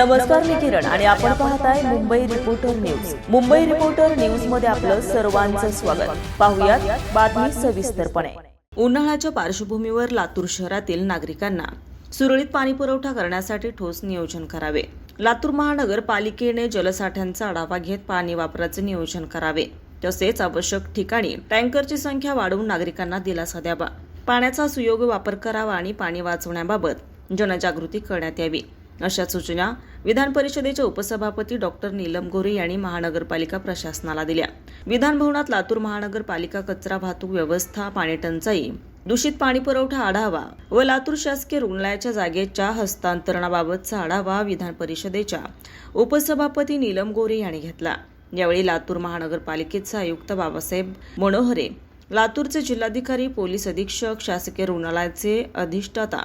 नमस्कार मी किरण. आणि आपण पाहताय Mumbai reporter news Mumbai reporter न्यूजमध्ये आपलं सर्वांचं स्वागत. पाहुयात बातमी सविस्तरपणे. उन्हाळ्याच्या पार्श्वभूमीवर लातूर शहरातील नागरिकांना सुरळीत पाणी पुरवठा करण्यासाठी ठोस नियोजन करावे. लातूर महानगरपालिकेने जलसाठ्यांचा आढावा घेत पाणी वापराचे नियोजन करावे. तसेच आवश्यक ठिकाणी टँकरची संख्या वाढवून नागरिकांना दिलासा द्यावा. पाण्याचा सुयोग्य वापर करावा आणि पाणी वाचवण्याबाबत जनजागृती करण्यात यावी. अशा सूचना विधान परिषदेच्या उपसभापती डॉक्टर नीलम गोरे यांनी महानगरपालिका प्रशासनाला दिल्या. विधानभवनात लातूर महानगरपालिका कचरा वाहतूक व्यवस्था पाणी टंचाई दूषित पाणी पुरवठा आढावा व लातूर शासकीय रुग्णालयाच्या जागेच्या हस्तांतरणाबाबतचा आढावा विधान परिषदेच्या उपसभापती नीलम गोरे यांनी घेतला. यावेळी लातूर महानगरपालिकेचे आयुक्त बाबासाहेब मनोहरे लातूरचे जिल्हाधिकारी पोलीस अधीक्षक शासकीय रुग्णालयाचे अधिष्ठाता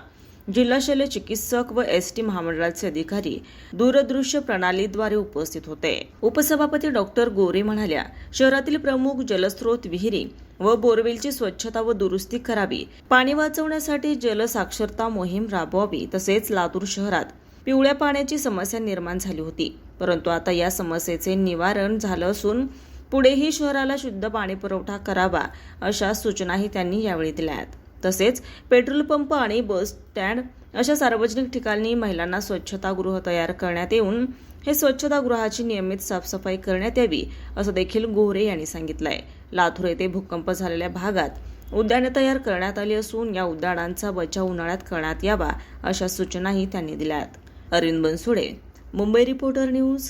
जिल्हा शल्य चिकित्सक व एस टी महामंडळाचे अधिकारी दूरदृश्य प्रणालीद्वारे उपस्थित होते. उपसभापती डॉक्टर गोरे म्हणाल्या शहरातील प्रमुख जलस्रोत विहिरी व बोरवेलची स्वच्छता व दुरुस्ती करावी पाणी वाचवण्यासाठी जलसाक्षरता मोहीम राबवावी तसेच लातूर शहरात पिवळ्या पाण्याची समस्या निर्माण झाली होती. परंतु आता या समस्येचे निवारण झालं असून पुढेही शहराला शुद्ध पाणी पुरवठा करावा अशा सूचनाही त्यांनी यावेळी दिल्या आहेत तसेच पेट्रोल पंप आणि बस स्टँड अशा सार्वजनिक ठिकाणी महिलांना स्वच्छतागृह तयार करण्यात येऊन हे स्वच्छतागृहाची नियमित साफसफाई करण्यात यावी असं देखील गोरे यांनी सांगितलंय. लातूर येथे भूकंप झालेल्या भागात उद्याने तयार करण्यात आली असून या उद्यानांचा बचाव उन्हाळ्यात करण्यात यावा अशा सूचनाही त्यांनी दिल्यात. Arvind Bansude Mumbai reporter news